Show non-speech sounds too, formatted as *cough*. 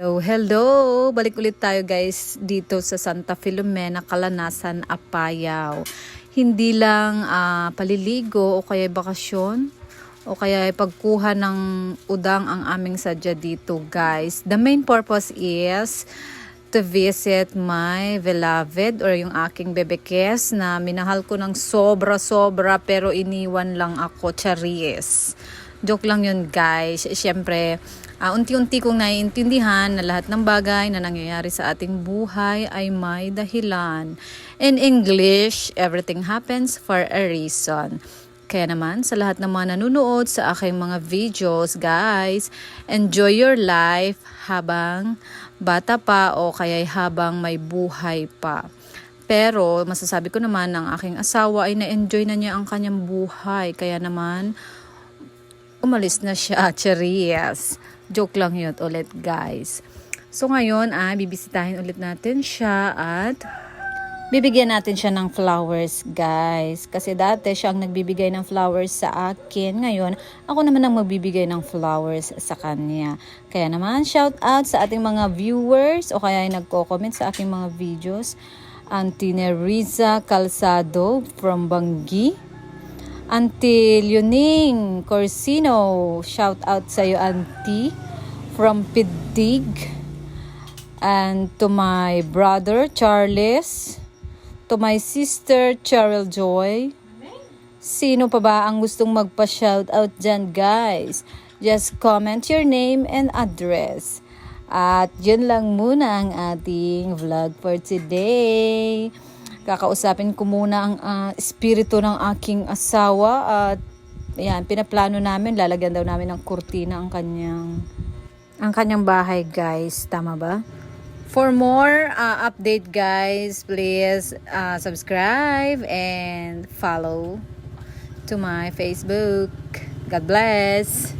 So, hello! Balik ulit tayo guys dito sa Santa Filomena, Kalanasan, Apayao. Hindi lang ah, paliligo o kaya bakasyon o kaya pagkuha ng udang ang aming sadya dito guys. The main purpose is to visit my beloved or yung aking bebekes na minahal ko ng sobra-sobra pero iniwan lang ako, charis. Joke lang yun guys. Siyempre, ah, unti-unti kong naiintindihan na lahat ng bagay na nangyayari sa ating buhay ay may dahilan. In English, everything happens for a reason. Kaya naman, sa lahat ng mga nanonood sa aking mga videos, guys, enjoy your life habang bata pa o kaya habang may buhay pa. Pero masasabi ko naman ng aking asawa ay na-enjoy na niya ang kanyang buhay. Kaya naman, umalis na siya. *laughs* Cheerias. Joke lang yun ulit, guys. So ngayon, ah, bibisitahin ulit natin siya at bibigyan natin siya ng flowers, guys. Kasi dati siya ang nagbibigay ng flowers sa akin. Ngayon, ako naman ang magbibigay ng flowers sa kanya. Kaya naman, shout out sa ating mga viewers o kaya ay nagko-comment sa aking mga videos. Auntie Neriza Calzado from Bangi. Auntie Leoning Corsino, shout out sa iyo Auntie from Pidig. And to my brother Charles, to my sister Cheryl Joy. Sino pa ba ang gustong magpa-shout out dyan guys? Just comment your name and address. At yun lang muna ang ating vlog for today. Kakausapin ko muna ang ah, espiritu ng aking asawa at yan, pinaplano namin, lalagyan daw namin ng kurtina ang kanyang ang kanyang bahay, guys. Tama ba? For more uh, update, guys, please uh, subscribe and follow to my Facebook. God bless.